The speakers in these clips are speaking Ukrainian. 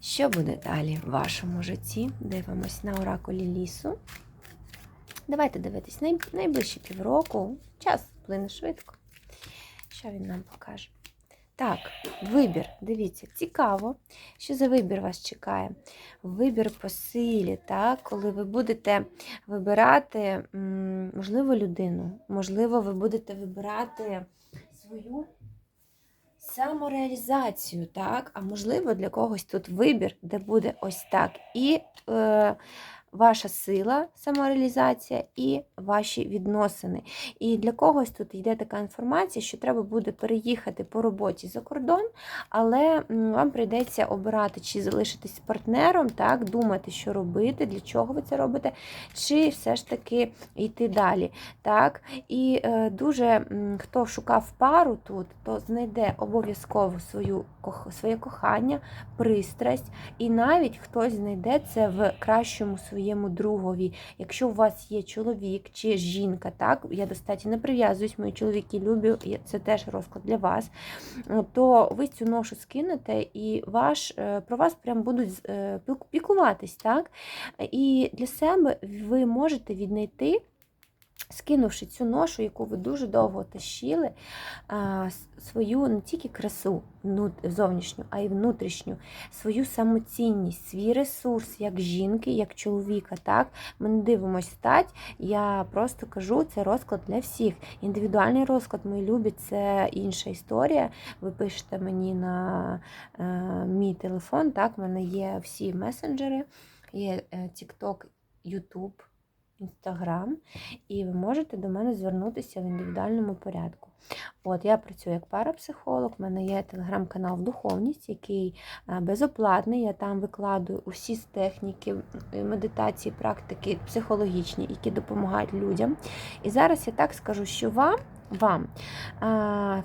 Що буде далі в вашому житті? Дивимось на оракулі лісу. Давайте дивитись най... найближчі півроку. Час плине швидко. Що він нам покаже? Так, вибір. Дивіться, цікаво, що за вибір вас чекає. Вибір по силі, так? коли ви будете вибирати, можливо, людину, можливо, ви будете вибирати свою самореалізацію, так? А можливо, для когось тут вибір, де буде ось так. І е, ваша сила, самореалізація, і ваші відносини. І для когось тут йде така інформація, що треба буде переїхати по роботі за кордон, але вам прийдеться обирати, чи залишитись партнером, так, думати, що робити, для чого ви це робите, чи все ж таки йти далі. Так? І е, дуже хто шукав пару тут, то знайде обов'язково свою, своє кохання, пристрасть, і навіть хтось знайде це в кращому своєму другові. Якщо у вас є чоловік чи жінка, так, я достатньо не прив'язуюсь, мої чоловіки люблю, це теж розклад для вас, то ви цю ношу скинете, і ваш, е, про вас прям будуть е, піклуватись. Так? І для себе ви можете віднайти. Скинувши цю ношу, яку ви дуже довго тащили, свою не тільки красу зовнішню, а й внутрішню, свою самоцінність, свій ресурс як жінки, як чоловіка. Так? Ми не дивимося стать. Я просто кажу, це розклад для всіх. Індивідуальний розклад, мої любі, це інша історія. Ви пишете мені на е, мій телефон. Так, в мене є всі месенджери, є е, TikTok, YouTube. Інстаграм, і ви можете до мене звернутися в індивідуальному порядку. От я працюю як парапсихолог, в мене є телеграм-канал духовність, який е, безоплатний. Я там викладую усі з техніки е, медитації, практики психологічні, які допомагають людям. І зараз я так скажу, що вам. Вам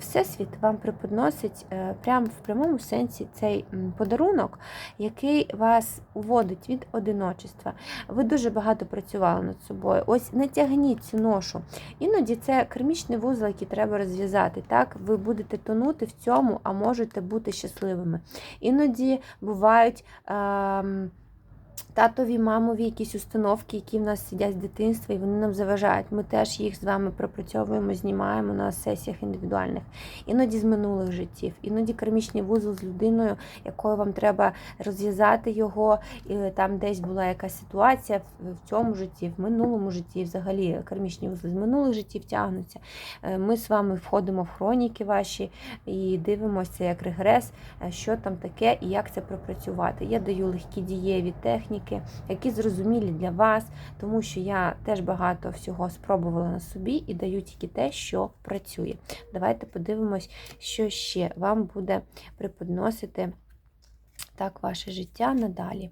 Всесвіт вам преподносить е, прям в прямому сенсі цей подарунок, який вас уводить від одиночества. Ви дуже багато працювали над собою. Ось не тягніть цю ношу. Іноді це кермічний вузол, який треба розв'язати. Так, ви будете тонути в цьому, а можете бути щасливими. Іноді бувають. ем, Татові, мамові якісь установки, які в нас сидять з дитинства, і вони нам заважають. Ми теж їх з вами пропрацьовуємо, знімаємо на сесіях індивідуальних. Іноді з минулих життів, іноді кармічний вузол з людиною, якою вам треба розв'язати його. І там десь була якась ситуація в в цьому житті, в минулому житті, взагалі кармічні вузли з минулих життів тягнуться. Е, Ми з вами входимо в хроніки ваші і дивимося як регрес, е, що там таке і як це пропрацювати. Я даю легкі дієві техніки, які зрозумілі для вас, тому що я теж багато всього спробувала на собі і даю тільки те, що працює. Давайте подивимось, що ще вам буде преподносити. Так, ваше життя надалі.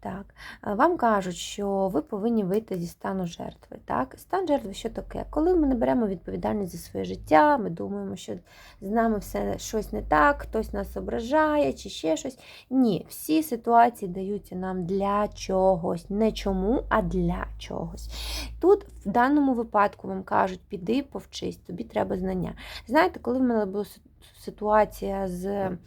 Так, е, вам кажуть, що ви повинні вийти зі стану жертви. Так, стан жертви що таке? Коли ми не беремо відповідальність за своє життя, ми думаємо, що з нами все щось не так, хтось нас ображає чи ще щось. Ні, всі ситуації даються нам для чогось, не чому, а для чогось. Тут в даному випадку вам кажуть, піди повчись, тобі треба знання. Знаєте, коли в мене була си- ситуація з е,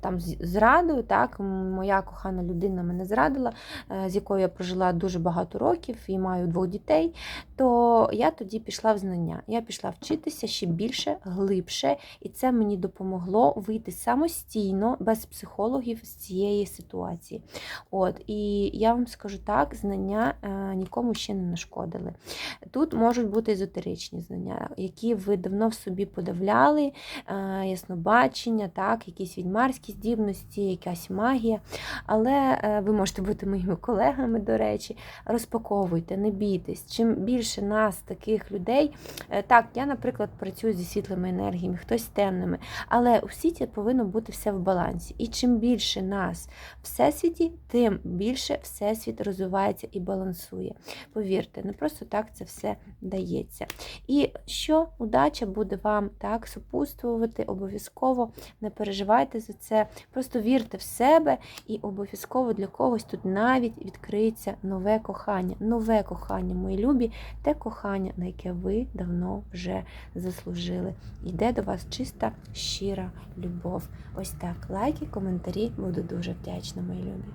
там зрадою, так, моя кохана людина мене зрадила, е, з якою я прожила дуже багато років і маю двох дітей, то я тоді пішла в знання. Я пішла вчитися ще більше, глибше, і це мені допомогло вийти самостійно, без психологів з цієї ситуації. От, і я вам скажу так, знання е, нікому ще не нашкодили. Тут можуть бути езотеричні знання, які ви давно в собі подавляли, яснобачення, так, якісь відьмарські здібності, якась магія. Але е, ви можете бути моїми колегами, до речі. Розпаковуйте, не бійтесь. Чим більше нас, таких людей, е, так, я, наприклад, працюю зі світлими енергіями, хтось з темними, але у світі повинно бути все в балансі. І чим більше нас в всесвіті, тим більше всесвіт розвивається і балансує. Повірте, не просто так це все дається. І що удача буде вам так супутствувати, обов'язково обов'язково не переживайте за це. Просто вірте в себе, і обов'язково для когось тут навіть відкриється нове кохання. Нове кохання, мої любі, те кохання, на яке ви давно вже заслужили. Йде до вас чиста, щира любов. Ось так. Лайки, коментарі, буду дуже вдячна, мої любі.